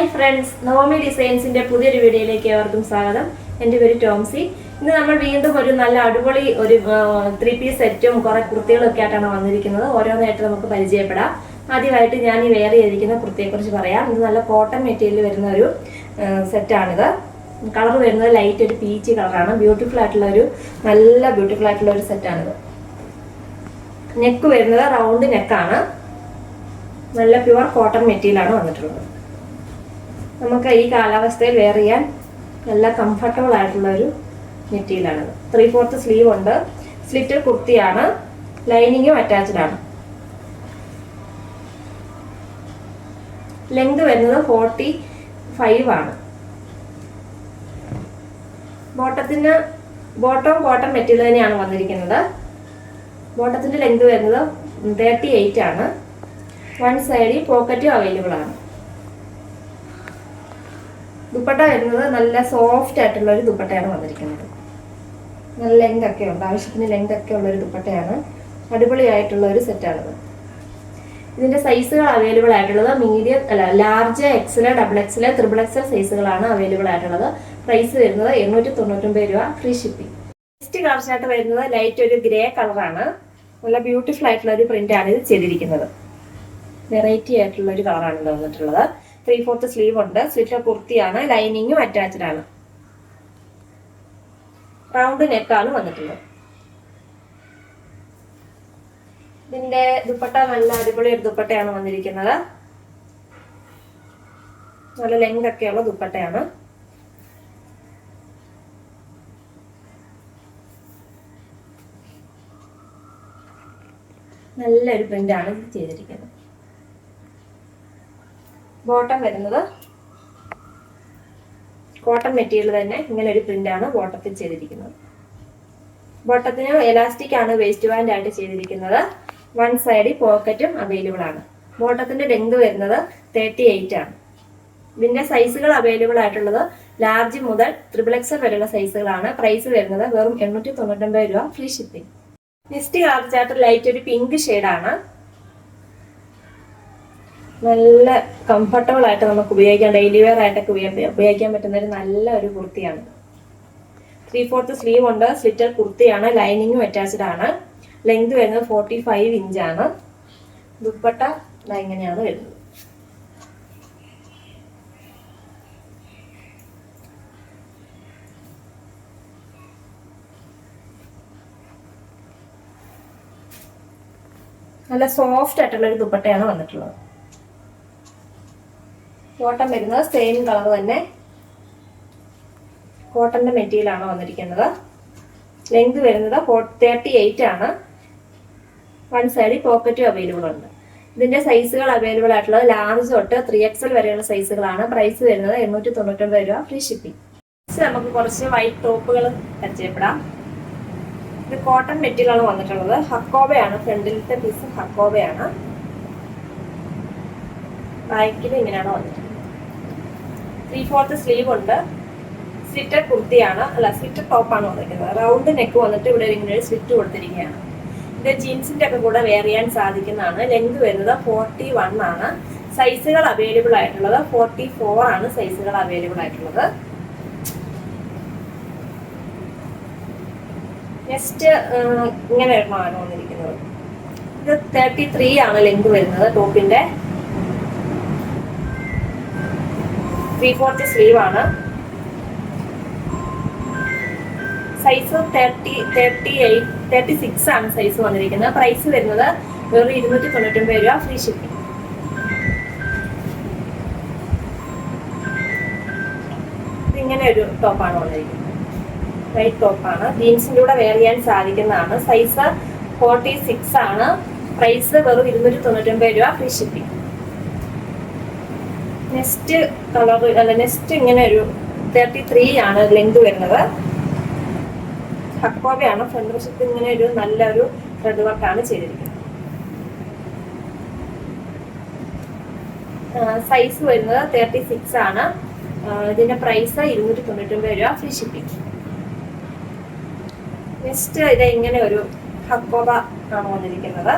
Hi friends Navami ഡിസൈൻസിന്റെ പുതിയൊരു വീഡിയോയിലേക്ക് ഏവർക്കും സ്വാഗതം. എന്റെ പേര് ടോംസി. ഇന്ന് നമ്മൾ വീണ്ടും ഒരു നല്ല അടിപൊളി ഒരു ത്രീ പീസ് സെറ്റും കുറെ കുർത്തികളും ഒക്കെ ആയിട്ടാണ് വന്നിരിക്കുന്നത്. ഓരോന്നായിട്ട് നമുക്ക് പരിചയപ്പെടാം. ആദ്യമായിട്ട് ഞാൻ ഈ വെയർ ചെയ്തിരിക്കുന്ന കുർത്തിയെക്കുറിച്ച് പറയാം. ഇത് നല്ല കോട്ടൺ മെറ്റീരിയൽ വരുന്ന ഒരു സെറ്റാണിത് കളർ വരുന്നത് ലൈറ്റ് ഒരു പീച്ച് കളറാണ് ബ്യൂട്ടിഫുൾ ആയിട്ടുള്ള ഒരു നല്ല ബ്യൂട്ടിഫുൾ ആയിട്ടുള്ള ഒരു സെറ്റാണിത് നെക്ക് വരുന്നത് റൗണ്ട് നെക്കാണ് നല്ല പ്യുവർ കോട്ടൺ മെറ്റീരിയലാണ് വന്നിട്ടുള്ളത്. നമുക്ക് ഈ കാലാവസ്ഥയിൽ വെയർ ചെയ്യാൻ നല്ല കംഫർട്ടബിൾ ആയിട്ടുള്ള ഒരു മെറ്റീരിയലാണിത് ത്രീ ഫോർത്ത് സ്ലീവ് ഉണ്ട്. സ്ലിറ്റർ കുർത്തിയാണ്. ലൈനിങ്ങും അറ്റാച്ച്ഡ് ആണ്. ലെങ്ത് വരുന്നത് ഫോർട്ടി ഫൈവ് ആണ്. ബോട്ടത്തിന് ബോട്ടം കോട്ടൺ മെറ്റീരിയൽ തന്നെയാണ് വന്നിരിക്കുന്നത്. ബോട്ടത്തിന്റെ ലെങ്ത് വരുന്നത് തേർട്ടി എയ്റ്റ് ആണ് വൺ സൈഡിൽ പോക്കറ്റും അവൈലബിൾ ആണ്. ദുപ്പട്ട വരുന്നത് നല്ല സോഫ്റ്റ് ആയിട്ടുള്ള ഒരു ദുപ്പട്ടയാണ് വന്നിരിക്കുന്നത്. നല്ല ലെങ്ത് ഒക്കെ ഉണ്ട്. ആവശ്യത്തിന് ലെങ്ത് ഒക്കെ ഉള്ള ഒരു ദുപ്പട്ടയാണ്. അടിപൊളിയായിട്ടുള്ള ഒരു സെറ്റാണിത് ഇതിന്റെ സൈസുകൾ അവൈലബിൾ ആയിട്ടുള്ളത് മീഡിയം അല്ല large XL double XL triple XL സൈസുകളാണ് available ആയിട്ടുള്ളത്. പ്രൈസ് വരുന്നത് എണ്ണൂറ്റി തൊണ്ണൂറ്റൊമ്പത് രൂപ ഫ്രീ ഷിപ്പിംഗ് നെക്സ്റ്റ് കളർച്ചായിട്ട് വരുന്നത് ലൈറ്റ് ഒരു ഗ്രേ കളറാണ് നല്ല ബ്യൂട്ടിഫുൾ ആയിട്ടുള്ള ഒരു പ്രിന്റ് ആണ് ഇത് ചെയ്തിരിക്കുന്നത്. വെറൈറ്റി ആയിട്ടുള്ള ഒരു കളറാണ് വന്നിട്ടുള്ളത്. ത്രീ ഫോർത്ത് സ്ലീവ് ഉണ്ട് സ്ലിറ്റർ കുർത്തിയാണ്. ലൈനിങ്ങും അറ്റാച്ച്ഡ് ആണ്. റൗണ്ട് നെക്കാണ് വന്നിട്ടുള്ളത് ഇതിന്റെ ദുപ്പട്ട നല്ല അടിപൊളി ഒരു ദുപ്പട്ടയാണ് വന്നിരിക്കുന്നത്. നല്ല ലെങ്ത് ഒക്കെയുള്ള ദുപ്പട്ടയാണ്. നല്ലൊരു പ്രിന്റാണ് ചെയ്തിരിക്കുന്നത്. ബോട്ടം വരുന്നത് കോട്ടൺ മെറ്റീരിയൽ തന്നെ ഇങ്ങനെ ഒരു പ്രിന്റാണ് ബോട്ടത്തിൽ ചെയ്തിരിക്കുന്നത്. ബോട്ടത്തിന് എലാസ്റ്റിക് ആണ് വേസ്റ്റ് ബാൻഡ് ആയിട്ട് ചെയ്തിരിക്കുന്നത്. വൺ സൈഡിൽ പോക്കറ്റും അവൈലബിൾ ആണ്. ബോട്ടത്തിന്റെ ലെങ്ത് വരുന്നത് തേർട്ടി എയ്റ്റ് ആണ്. ഇതിന്റെ സൈസുകൾ അവൈലബിൾ ആയിട്ടുള്ളത് ലാർജ് മുതൽ ത്രിബിൾ എക്സൽ വരെയുള്ള സൈസുകളാണ് പ്രൈസ് വരുന്നത് വെറും എണ്ണൂറ്റി തൊണ്ണൂറ്റൊമ്പത് രൂപ free shipping next colour chart light ഒരു പിങ്ക് ഷെയ്ഡാണ് നല്ല കംഫർട്ടബിൾ ആയിട്ട് നമുക്ക് ഉപയോഗിക്കാം. ഡെയിലി വെയർ ആയിട്ടൊക്കെ ഉപയോഗി- ഉപയോഗിക്കാൻ പറ്റുന്ന ഒരു നല്ല ഒരു കുർത്തിയാണ്. ത്രീ ഫോർത്ത് സ്ലീവ് ഉണ്ട്. സ്ലിറ്റർ കുർത്തിയാണ്. ലൈനിങ്ങും അറ്റാച്ച്ഡ് ആണ്. ലെങ്ത് വരുന്നത് ഫോർട്ടി ഫൈവ് ഇഞ്ചാണ് ദുപ്പട്ട ഇങ്ങനെയാണ് വരുന്നത്. നല്ല സോഫ്റ്റ് ആയിട്ടുള്ള ഒരു ദുപ്പട്ടയാണ് വന്നിട്ടുള്ളത്. കോട്ടൺ വരുന്നത് സെയിം കളർ തന്നെ കോട്ടന്റെ മെറ്റീരിയലാണ് വന്നിരിക്കുന്നത്. ലെങ്ത് വരുന്നത് തേർട്ടി എയ്റ്റ് ആണ്. വൺ സൈഡിൽ പോക്കറ്റും അവൈലബിൾ ഉണ്ട്. ഇതിന്റെ സൈസുകൾ അവൈലബിൾ ആയിട്ടുള്ളത് ലാർജ് തൊട്ട് ത്രീ എക്സൽ വരെയുള്ള സൈസുകളാണ് പ്രൈസ് വരുന്നത് എണ്ണൂറ്റി തൊണ്ണൂറ്റൊമ്പത് രൂപ ഫ്രീ ഷിപ്പിംഗ് നമുക്ക് കുറച്ച് വൈറ്റ് ടോപ്പുകൾ പരിചയപ്പെടാം. ഇത് കോട്ടൺ മെറ്റീരിയലാണ് വന്നിട്ടുള്ളത്. ഹക്കോബയാണ് ഫ്രണ്ടിലത്തെ പീസ് ഹക്കോബയാണ്. ബാക്കിൽ ഇങ്ങനെയാണ് വന്നിട്ടുള്ളത്. ത്രീ ഫോർത്ത് സ്ലീവ് ഉണ്ട്. സ്ലിറ്റർ കുർത്തിയാണ്. അല്ല സ്ലിറ്റർ ടോപ്പാണ് വന്നിരിക്കുന്നത്. റൗണ്ട് നെക്ക് വന്നിട്ട് ഇവിടെ ഇങ്ങനെ ഒരു സ്ലിറ്റ് കൊടുത്തിരിക്കുകയാണ്. ഇത് ജീൻസിന്റെ ഒക്കെ കൂടെ വെയർ ചെയ്യാൻ സാധിക്കുന്നതാണ്. ലെങ്ത് വരുന്നത് ഫോർട്ടി വൺ ആണ്. സൈസുകൾ അവൈലബിൾ ആയിട്ടുള്ളത് ഫോർട്ടി ഫോർ ആണ് സൈസുകൾ അവൈലബിൾ ആയിട്ടുള്ളത്. നെക്സ്റ്റ് ഇങ്ങനെ ഒരെണ്ണമാണ് വന്നിരിക്കുന്നത്. ഇത് തേർട്ടി ത്രീ ആണ് ലെങ്ത് വരുന്നത് ടോപ്പിന്റെ ത്രീ ഫോർത്ത് സ്ലീവ് ആണ്. Size thirty thirty eight thirty six ആണ് സൈസ് വന്നിരിക്കുന്നത്. പ്രൈസ് വരുന്നത് വെറും ഇരുന്നൂറ്റി തൊണ്ണൂറ്റൊമ്പത് രൂപ ഫ്രീ ഷിപ്പിംഗ് ഇങ്ങനെ ഒരു ടോപ്പാണ് വന്നിരിക്കുന്നത്. വൈറ്റ് ടോപ്പാണ് ജീൻസിന്റെ കൂടെ വെയർ ചെയ്യാൻ സാധിക്കുന്നതാണ്. സൈസ് ഫോർട്ടി സിക്സ് ആണ്. പ്രൈസ് വെറും ഇരുന്നൂറ്റി തൊണ്ണൂറ്റൊമ്പത് രൂപ ഫ്രീ ഷിപ്പിംഗ് നെക്സ്റ്റ് കളർ അല്ല നെക്സ്റ്റ് ഇങ്ങനെ ഒരു തേർട്ടി ത്രീ ആണ് ലെങ്ത് വരുന്നത്. ഹക്കോബയാണ് ഫ്രണ്ട് വശത്ത് ഇങ്ങനെ ഒരു നല്ലൊരു ത്രെഡ് വർക്കാണ് ചെയ്തിരിക്കുന്നത്. സൈസ് വരുന്നത് തേർട്ടി സിക്സ് ആണ് ഇതിന്റെ പ്രൈസ് ഇരുന്നൂറ്റി തൊണ്ണൂറ്റൊമ്പത് രൂപ ഫ്രീ ഷിപ്പിംഗ് നെക്സ്റ്റ് ഇത് ഇങ്ങനെ ഒരു ഹക്കോബ ആണ് വന്നിരിക്കുന്നത്.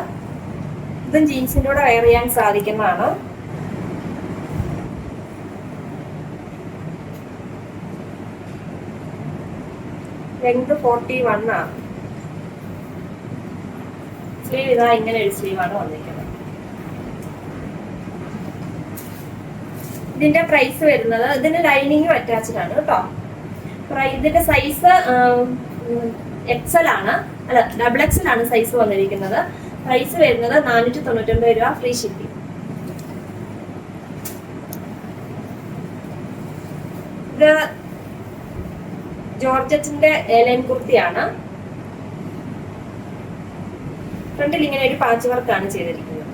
ഇതും ജീൻസിന്റെ കൂടെ വെയർ ചെയ്യാൻ സാധിക്കുന്നതാണ്. ലെങ്ത് ഫോർട്ടി വൺ ആണ് സ്ലീവ് ഇതാ ഇങ്ങനെ ഒരു സ്ലീവാണ് വന്നിരിക്കുന്നത്. ഇതിന്റെ പ്രൈസ് വരുന്നത് ഇതിന് ലൈനിങ് അറ്റാച്ച്ഡ് ആണ് കേട്ടോ. ഇതിന്റെ സൈസ് എക്സൽ ആണ്. അല്ല ഡബിൾ എക്സൽ ആണ് സൈസ് വന്നിരിക്കുന്നത്. പ്രൈസ് വരുന്നത് നാനൂറ്റി തൊണ്ണൂറ്റൊമ്പത് രൂപ ഫ്രീ ഷിപ്പിംഗ് ഇത് ജോർജറ്റിന്റെ ലൈൻ കുർത്തിയാണ്. ഫ്രണ്ടിൽ ഇങ്ങനെ ഒരു പാച്ച് വർക്കാണ് ചെയ്തിരിക്കുന്നത്.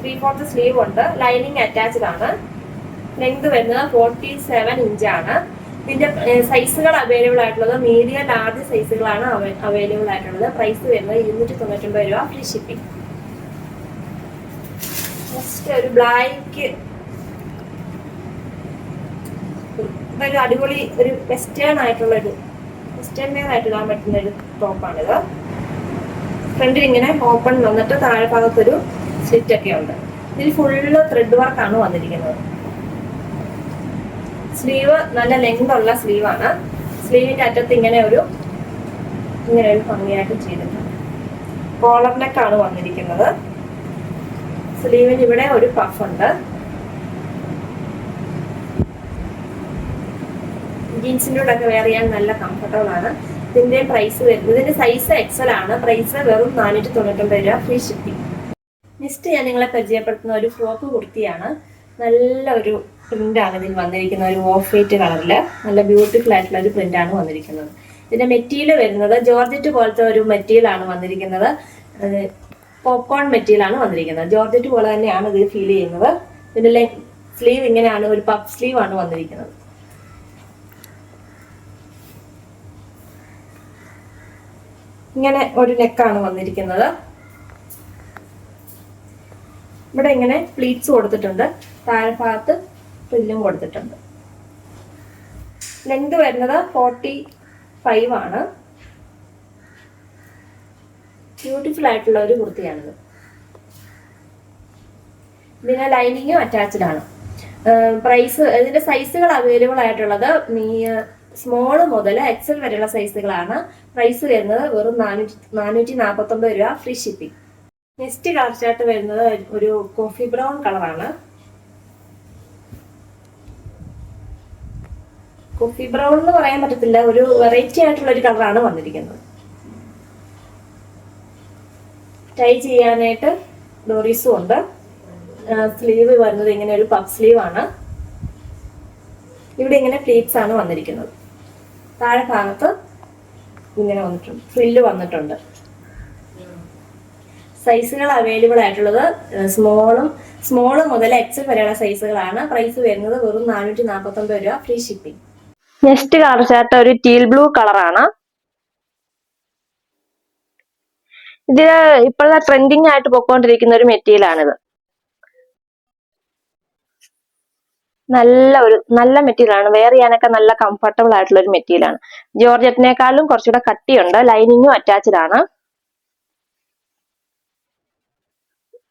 ത്രീ ഫോർത്ത് സ്ലീവ് ഉണ്ട്. ലൈനിങ് അറ്റാച്ച്ഡ് ആണ്. ലെങ്ത് വരുന്നത് ഫോർട്ടി സെവൻ ഇഞ്ചാണ് ഇതിന്റെ സൈസുകൾ അവൈലബിൾ ആയിട്ടുള്ളത് മീഡിയം ലാർജ് സൈസുകളാണ് അവൈലബിൾ ആയിട്ടുള്ളത്. പ്രൈസ് വരുന്നത് ഇരുന്നൂറ്റി തൊണ്ണൂറ്റൊമ്പത് രൂപ ഫ്രീ ഷിപ്പിംഗ് ഒരു ബ്ലാക്ക് ഇതൊരു അടിപൊളി ഒരു വെസ്റ്റേൺ ആയിട്ടുള്ള ഒരു വെസ്റ്റേൺ വെയർ ആയിട്ട് ഇടാൻ പറ്റുന്ന ഒരു ടോപ്പാണിത് ഫ്രണ്ടിൽ ഇങ്ങനെ ഓപ്പൺ വന്നിട്ട് താഴെ ഭാഗത്തൊരു സ്ലിറ്റ് ഒക്കെ ഉണ്ട്. ഇതിൽ ഫുള്ള് ത്രെഡ് വർക്കാണ് വന്നിരിക്കുന്നത്. സ്ലീവ് നല്ല ലെങ്ത് ഉള്ള സ്ലീവാണ് സ്ലീവിന്റെ അറ്റത്ത് ഇങ്ങനെ ഒരു ഇങ്ങനെ ഒരു ഭംഗിയായിട്ട് ചെയ്തിട്ടുണ്ട്. കോളർ നെക്കാണ് വന്നിരിക്കുന്നത്. സ്ലീവിന് ഇവിടെ ഒരു പഫ് ഉണ്ട്. ജീൻസിന്റെ കൂടെ ഒക്കെ വെയർ ചെയ്യാൻ നല്ല കംഫർട്ടബിൾ ആണ്. ഇതിന്റെ പ്രൈസ് വരുന്നത് ഇതിന്റെ സൈസ് എക്സൽ ആണ്. പ്രൈസ് വെറും നാനൂറ്റി തൊണ്ണൂറ്റൊമ്പത് രൂപ ഫ്രീ ഷിപ്പിംഗ് നെക്സ്റ്റ് ഞാൻ നിങ്ങളെ പരിചയപ്പെടുത്തുന്ന ഒരു ഫ്രോക്ക് കുർത്തിയാണ്. നല്ല ഒരു ആണ് ഇതിൽ വന്നിരിക്കുന്ന ഒരു ഓഫ് വൈറ്റ് കളറിൽ നല്ല ബ്യൂട്ടിഫുൾ ആയിട്ടുള്ള ഒരു ആണ് വന്നിരിക്കുന്നത്. ഇതിന്റെ മെറ്റീരിയൽ വരുന്നത് ജോർജറ്റ് പോലത്തെ ഒരു മെറ്റീരിയൽ ആണ് വന്നിരിക്കുന്നത്. പോപ്കോൺ മെറ്റീരിയൽ ആണ് വന്നിരിക്കുന്നത്. ജോർജറ്റ് പോലെ തന്നെയാണ് ഇത് ഫീൽ ചെയ്യുന്നത്. ഇതിന്റെ സ്ലീവ് ഇങ്ങനെയാണ് ഒരു പഫ് സ്ലീവ് ആണ് വന്നിരിക്കുന്നത്. ഇങ്ങനെ ഒരു നെക്കാണ് വന്നിരിക്കുന്നത്. ഇവിടെ ഇങ്ങനെ പ്ലീറ്റ്സ് കൊടുത്തിട്ടുണ്ട്. താഴെ ഭാഗത്ത് പുല്ലും കൊടുത്തിട്ടുണ്ട്. ലെങ്ത് വരുന്നത് ഫോർട്ടി ഫൈവ് ആണ്. ബ്യൂട്ടിഫുൾ ആയിട്ടുള്ള ഒരു കുർത്തിയാണിത്. ഇതിന് ലൈനിങ്ങും അറ്റാച്ച്ഡ് ആണ്. പ്രൈസ് ഇതിന്റെ സൈസുകൾ അവൈലബിൾ ആയിട്ടുള്ളത് സ്മോൾ മുതൽ എക്സൽ വരെയുള്ള സൈസുകളാണ് പ്രൈസ് വരുന്നത് വെറും നാനൂറ്റി നാനൂറ്റി നാൽപ്പത്തൊമ്പത് രൂപ ഫ്രീ ഷിപ്പിംഗ് നെക്സ്റ്റ് കളർ വരുന്നത് ഒരു കോഫി ബ്രൗൺ കളറാണ് കോഫി ബ്രൗൺ എന്ന് പറയാൻ പറ്റത്തില്ല ഒരു വെറൈറ്റി ആയിട്ടുള്ള ഒരു കളറാണ് വന്നിരിക്കുന്നത്. ടൈ ചെയ്യാനായിട്ട് ഡോറീസും ഉണ്ട്. സ്ലീവ് വരുന്നത് ഇങ്ങനെ ഒരു പഫ് സ്ലീവ് ആണ്. ഇവിടെ ഇങ്ങനെ പ്ലീറ്റ്സ് ആണ് വന്നിരിക്കുന്നത്. താഴെ ഭാഗത്ത് ഇങ്ങനെ വന്നിട്ടുണ്ട്. ഫ്രില്ല് വന്നിട്ടുണ്ട്. സൈസുകൾ അവൈലബിൾ ആയിട്ടുള്ളത് സ്മോളും സ്മോൾ മുതൽ എക്സൽ വരെയുള്ള സൈസുകളാണ് പ്രൈസ് വരുന്നത് വെറും നാനൂറ്റി നാൽപ്പത്തൊമ്പത് രൂപ free shipping next colour chart ഒരു ടീൽ ബ്ലൂ കളറാണ് ഇത് ഇപ്പോഴത്തെ ട്രെൻഡിങ് ആയിട്ട് പൊക്കോണ്ടിരിക്കുന്ന ഒരു മെറ്റീരിയൽ നല്ല ഒരു നല്ല മെറ്റീരിയൽ ആണ്. വെയർ ചെയ്യാനൊക്കെ നല്ല കംഫർട്ടബിൾ ആയിട്ടുള്ള ഒരു മെറ്റീരിയൽ ആണ്. ജോർജറ്റിനേക്കാളും കുറച്ചുകൂടെ കട്ടിയുണ്ട്. ലൈനിങ്ങും അറ്റാച്ച്ഡ് ആണ്.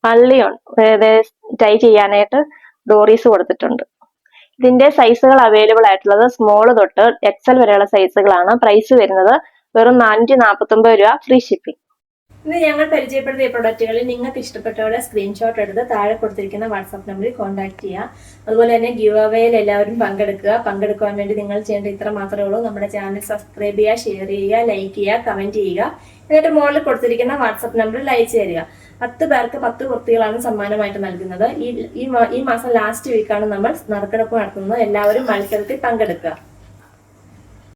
പള്ളിയുണ്ട്. ടൈ ചെയ്യാനായിട്ട് ഡോറീസ് കൊടുത്തിട്ടുണ്ട്. ഇതിന്റെ സൈസുകൾ അവൈലബിൾ ആയിട്ടുള്ളത് സ്മോൾ തൊട്ട് എക്സൽ വരെയുള്ള സൈസുകളാണ് പ്രൈസ് വരുന്നത് വെറും നാനൂറ്റി നാൽപ്പത്തി ഒമ്പത് രൂപ ഫ്രീ ഷിപ്പിംഗ് ഇത് ഞങ്ങൾ പരിചയപ്പെടുത്തിയ പ്രൊഡക്റ്റുകളിൽ നിങ്ങൾക്ക് ഇഷ്ടപ്പെട്ടവരുടെ സ്ക്രീൻഷോട്ട് എടുത്ത് താഴെ കൊടുത്തിരിക്കുന്ന വാട്സാപ്പ് നമ്പറിൽ കോൺടാക്ട് ചെയ്യുക. അതുപോലെ തന്നെ ഗിവ് അവയിൽ എല്ലാവരും പങ്കെടുക്കുക. പങ്കെടുക്കുവാൻ വേണ്ടി നിങ്ങൾ ചെയ്യേണ്ട ഇത്ര മാത്രമേ ഉള്ളൂ. നമ്മുടെ ചാനൽ സബ്സ്ക്രൈബ് ചെയ്യുക ഷെയർ ചെയ്യുക ലൈക്ക് ചെയ്യുക കമന്റ് ചെയ്യുക. എന്നിട്ട് മുകളിൽ കൊടുത്തിരിക്കുന്ന വാട്സാപ്പ് നമ്പറിൽ അയച്ചു തരിക. പത്ത് പേർക്ക് പത്ത് കുർത്തികളാണ് സമ്മാനമായിട്ട് നൽകുന്നത്. ഈ ഈ മാസം ലാസ്റ്റ് വീക്കാണ് നമ്മൾ നറുക്കെടുപ്പ് നടത്തുന്നത്. എല്ലാവരും മത്സരത്തിൽ പങ്കെടുക്കുക.